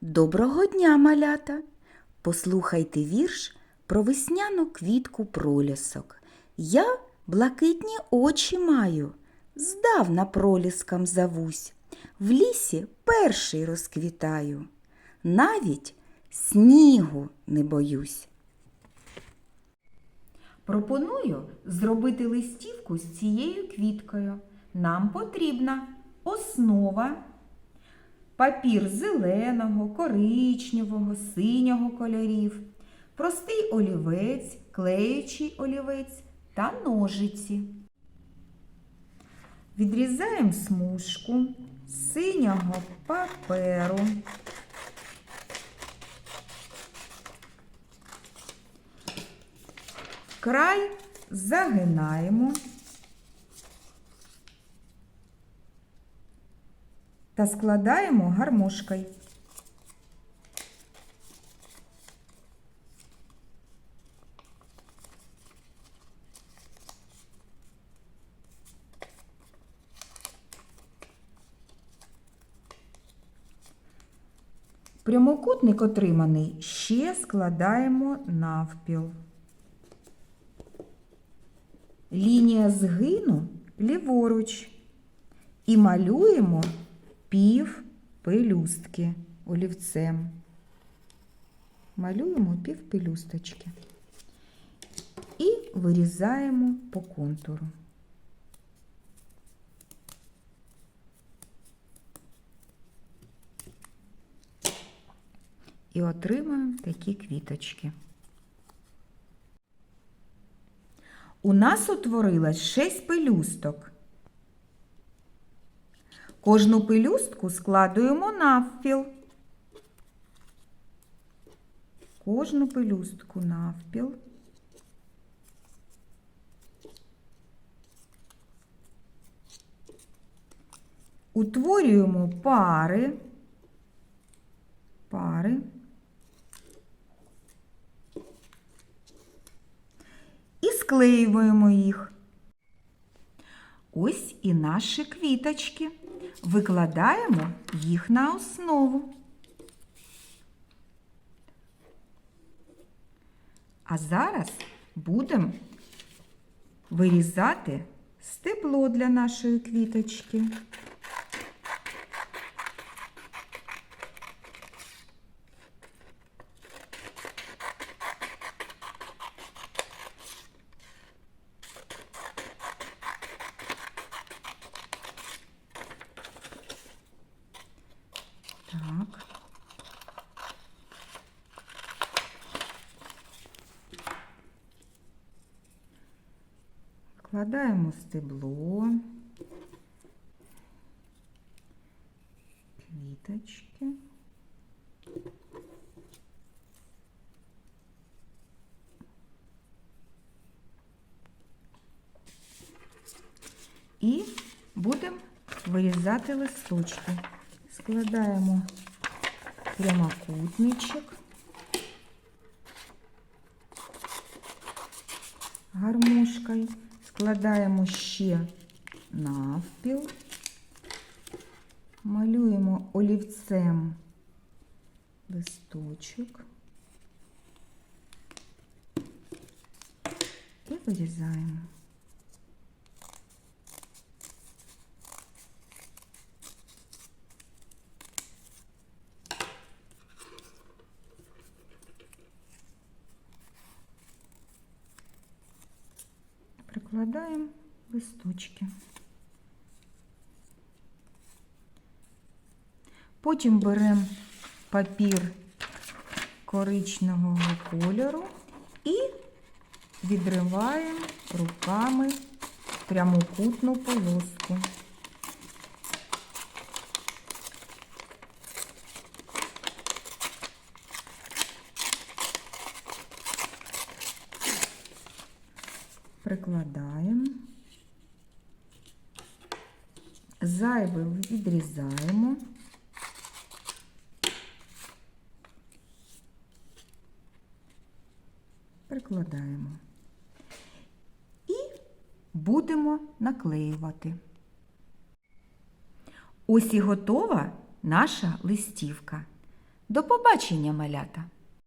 Доброго дня, малята! Послухайте вірш про весняну квітку пролісок. Я блакитні очі маю, здавна проліском зовусь, в лісі перший розквітаю, навіть снігу не боюсь. Пропоную зробити листівку з цією квіткою. Нам потрібна основа, папір зеленого, коричневого, синього кольорів, простий олівець, клеючий олівець та ножиці. Відрізаємо смужку з синього паперу. Край загинаємо та складаємо гармошкою. Прямокутник отриманий ще складаємо навпіл. Лінія згину ліворуч і малюємо пів пелюстки олівцем. Малюємо пів пелюсточки і вирізаємо по контуру. І отримаємо такі квіточки. У нас утворилось шість пелюсток. Кожну пелюстку складуємо навпіл. Кожну пелюстку навпіл. Утворюємо пари. Пари. і склеюємо їх. Ось і наші квіточки. Викладаємо їх на основу. А зараз будемо вирізати стебло для нашої квіточки. Так. Вкладаємо стебло, квіточки. І будемо вирізати листочки. Складаємо прямокутничок, гармошкою, складаємо ще навпіл, малюємо олівцем листочок. І вирізаємо. Прикладаємо листочки. Потім беремо папір коричневого кольору і відриваємо руками прямокутну полоску. Прикладаємо, зайве відрізаємо. Прикладаємо. І будемо наклеювати. Ось і готова наша листівка. До побачення, малята!